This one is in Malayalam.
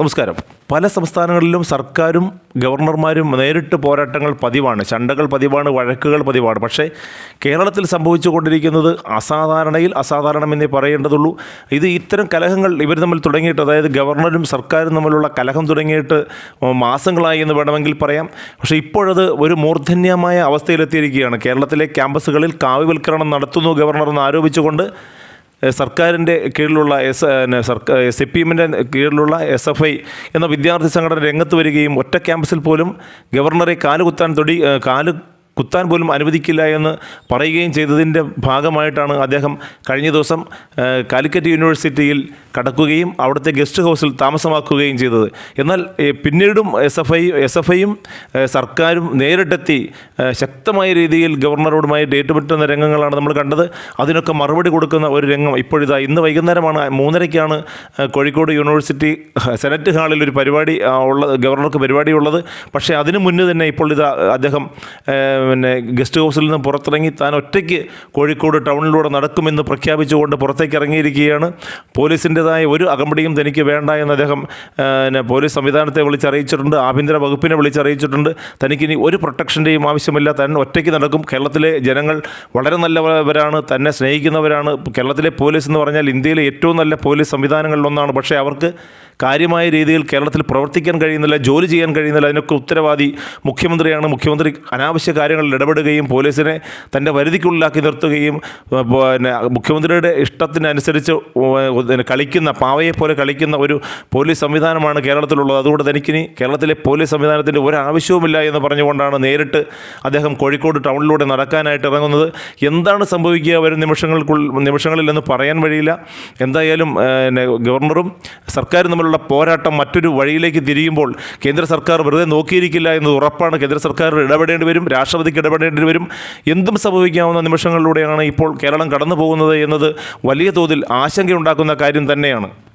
നമസ്കാരം. പല സംസ്ഥാനങ്ങളിലും സർക്കാരും ഗവർണർമാരും നേരിട്ട് പോരാട്ടങ്ങൾ പതിവാണ്. ചണ്ടകൾ പതിവാണ് വഴക്കുകൾ പതിവാണ്. പക്ഷേ കേരളത്തിൽ സംഭവിച്ചുകൊണ്ടിരിക്കുന്നത് അസാധാരണയിൽ അസാധാരണമെന്നേ പറയേണ്ടതുള്ളൂ. ഇത് ഇത്തരം കലഹങ്ങൾ ഇവർ തമ്മിൽ തുടങ്ങിയിട്ട് അതായത് ഗവർണറും സർക്കാരും തമ്മിലുള്ള കലഹം തുടങ്ങിയിട്ട് മാസങ്ങളായി എന്ന് വേണമെങ്കിൽ പറയാം. പക്ഷേ ഇപ്പോഴത് ഒരു മൂർധന്യമായ അവസ്ഥയിലെത്തിയിരിക്കുകയാണ്. കേരളത്തിലെ ക്യാമ്പസുകളിൽ കാവ്യവൽക്കരണം നടത്തുന്നു ഗവർണർ എന്ന് ആരോപിച്ചുകൊണ്ട് സർക്കാരിന്റെ കീഴിലുള്ള എസ് സർക്കാർ എസ് പി എമ്മിന്റെ കീഴിലുള്ള എസ് എഫ് ഐ എന്ന വിദ്യാർത്ഥി സംഘടന രംഗത്ത് വരികയും ഒറ്റ ക്യാമ്പസിൽ പോലും ഗവർണറെ കാലുകുത്താൻ തൊടി കാൽ കുത്താൻ പോലും അനുവദിക്കില്ല എന്ന് പറയുകയും ചെയ്തതിന്റെ ഭാഗമായിട്ടാണ് അദ്ദേഹം കഴിഞ്ഞ ദിവസം കാലിക്കറ്റ് യൂണിവേഴ്സിറ്റിയിൽ കടക്കുകയും അവിടുത്തെ ഗസ്റ്റ് ഹൗസിൽ താമസമാക്കുകയും ചെയ്തത്. എന്നാൽ പിന്നീടും S F I S F ഐയും സർക്കാരും നേരിട്ടെത്തി ശക്തമായ രീതിയിൽ ഗവർണറോടുമായി ഏറ്റുമുട്ടുന്ന രംഗങ്ങളാണ് നമ്മൾ കണ്ടത്. അതിനൊക്കെ മറുപടി കൊടുക്കുന്ന ഒരു രംഗം ഇപ്പോഴിതാ ഇന്ന് വൈകുന്നേരമാണ്. മൂന്നരയ്ക്കാണ് കോഴിക്കോട് യൂണിവേഴ്സിറ്റി സെനറ്റ് ഹാളിൽ ഒരു പരിപാടി ഉള്ള ഗവർണർക്ക് പരിപാടി ഉള്ളത്. പക്ഷേ അതിനു മുന്നേ തന്നെ ഇപ്പോൾ ഇതാ അദ്ദേഹം പിന്നെ ഗസ്റ്റ് ഹൗസിൽ നിന്ന് പുറത്തിറങ്ങി താൻ ഒറ്റയ്ക്ക് കോഴിക്കോട് ടൗണിലൂടെ നടക്കുമെന്ന് പ്രഖ്യാപിച്ചുകൊണ്ട് പുറത്തേക്ക് ഇറങ്ങിയിരിക്കുകയാണ്. പോലീസിന്റെതായ ഒരു അകമ്പടിയും തനിക്ക് വേണ്ട എന്ന് അദ്ദേഹം പിന്നെ പോലീസ് സംവിധാനത്തെ വിളിച്ചറിയിച്ചിട്ടുണ്ട് ആഭ്യന്തര വകുപ്പിനെ വിളിച്ചറിയിച്ചിട്ടുണ്ട്. തനിക്കിനി ഒരു പ്രൊട്ടക്ഷന്റെയും ആവശ്യമില്ല. താൻ ഒറ്റയ്ക്ക് നടക്കും. കേരളത്തിലെ ജനങ്ങൾ വളരെ നല്ലവരാണ്. തന്നെ സ്നേഹിക്കുന്നവരാണ്. കേരളത്തിലെ പോലീസ് എന്ന് പറഞ്ഞാൽ ഇന്ത്യയിലെ ഏറ്റവും നല്ല പോലീസ് സംവിധാനങ്ങളിലൊന്നാണ് പക്ഷേ അവർക്ക് കാര്യമായ രീതിയിൽ കേരളത്തിൽ പ്രവർത്തിക്കാൻ കഴിയുന്നില്ല ജോലി ചെയ്യാൻ കഴിയുന്നില്ല. അതിനൊക്കെ ഉത്തരവാദി മുഖ്യമന്ത്രിയാണ്. മുഖ്യമന്ത്രി അനാവശ്യ കാര്യങ്ങളിൽ ഇടപെടുകയും പോലീസിനെ തന്റെ പരിധിക്കുള്ളിലാക്കി നിർത്തുകയും പിന്നെ മുഖ്യമന്ത്രിയുടെ ഇഷ്ടത്തിനനുസരിച്ച് പിന്നെ കളിക്കുന്ന പാവയെപ്പോലെ പോലെ കളിക്കുന്ന ഒരു പോലീസ് സംവിധാനമാണ് കേരളത്തിലുള്ളത്. അതുകൊണ്ട് തനിക്കിനി കേരളത്തിലെ പോലീസ് സംവിധാനത്തിന്റെ ഒരാവശ്യവുമില്ല എന്ന് പറഞ്ഞുകൊണ്ടാണ് നേരിട്ട് അദ്ദേഹം കോഴിക്കോട് ടൗണിലൂടെ നടക്കാനായിട്ട് ഇറങ്ങുന്നത്. എന്താണ് സംഭവിക്കുക വരും നിമിഷങ്ങൾക്കുള്ള നിമിഷങ്ങളിൽ എന്ന് പറയാൻ വഴിയില്ല. എന്തായാലും പിന്നെ ഗവർണറും സർക്കാരും തമ്മിലുള്ള പോരാട്ടം മറ്റൊരു വഴിയിലേക്ക് തിരിയുമ്പോൾ കേന്ദ്ര സർക്കാർ വെറുതെ നോക്കിയിരിക്കില്ല എന്ന് ഉറപ്പാണ്. കേന്ദ്ര സർക്കാർ ഇടപെടേണ്ടി വരും രാഷ്ട്രപതിക്ക് ഇടപെടേണ്ടി വരും. എന്തും സംഭവിക്കാവുന്ന നിമിഷങ്ങളിലൂടെയാണ് ഇപ്പോൾ കേരളം കടന്നു പോകുന്നത് എന്നത് വലിയ തോതിൽ ആശങ്കയുണ്ടാക്കുന്ന കാര്യം തന്നെയാണ്.